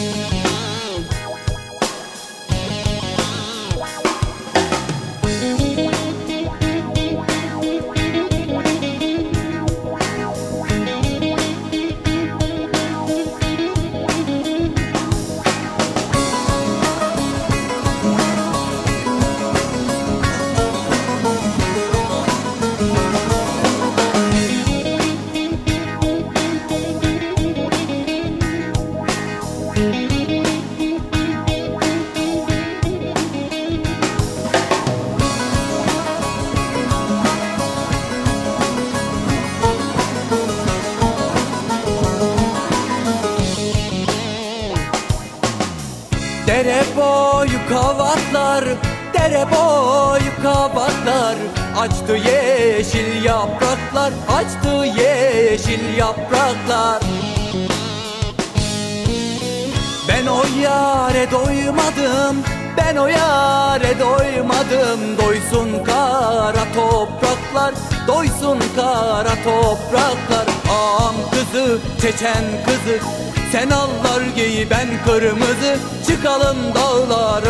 Dere kavatlar, dere boyu kavatlar. Açtı yeşil yapraklar, açtı yeşil yapraklar. Ben o yare doymadım, ben o yare doymadım. Doysun kara topraklar, doysun kara topraklar. Ağam kızı, çeçen kızı sen allar giy ben kırmızı. Çıkalım dağların başına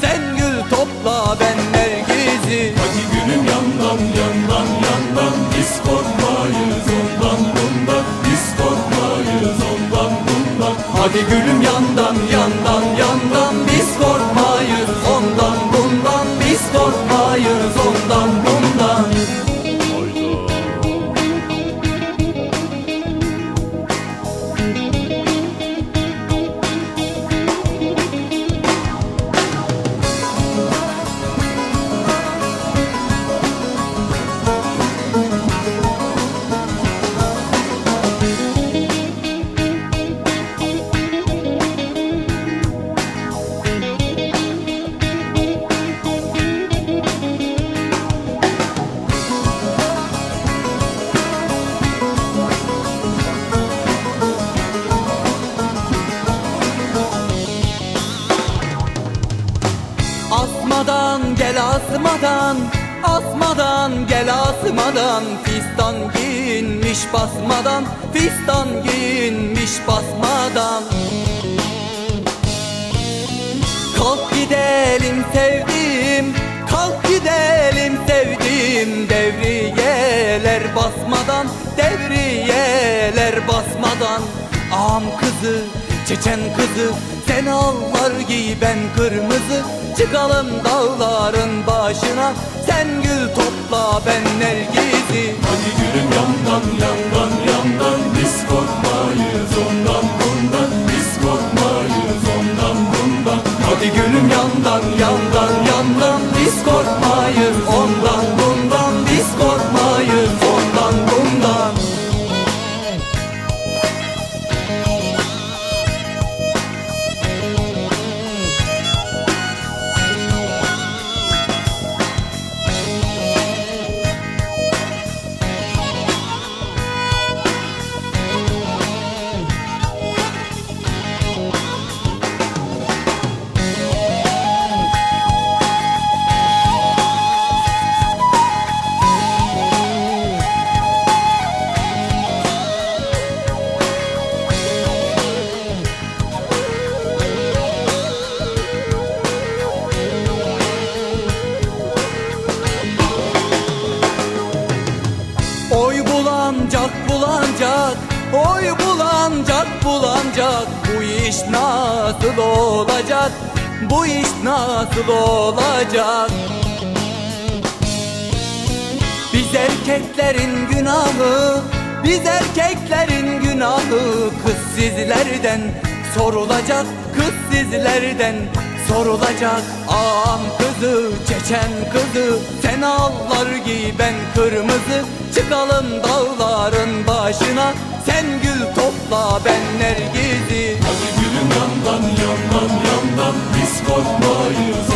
Sen gül topla ben nergizi Hadi gülüm yandan yandan yandan. Biz korkmayız ondan bundan. Biz korkmayız ondan bundan. Hadi gülüm yandan Asmadan gel asmadan Asmadan gel asmadan. Fistan giyinmiş basmadan Fistan giyinmiş basmadan. Kalk gidelim sevdiğim Kalk gidelim sevdiğim. Devriyeler basmadan Devriyeler basmadan. Ağam kızı, çeçen kızı. Sen allar giy ben kırmızı. Çıkalım dağların başına. Sen gül topla ben nergizi. Hadi gülüm yandan yandan bulancak bulancak Oy bulancak bulancak Bu iş nasıl olacak? Bu iş nasıl olacak? Biz erkeklerin günahı Biz erkeklerin günahı. Kız sizlerden sorulacak Kız sizlerden sorulacak Ağam kızı, çeçen kızı Sen allar giy ben kırmızı. Çıkalım dağların başına Sen gül topla ben nergizi. Hadi gülüm yandan yandan yandan Biz korkmayız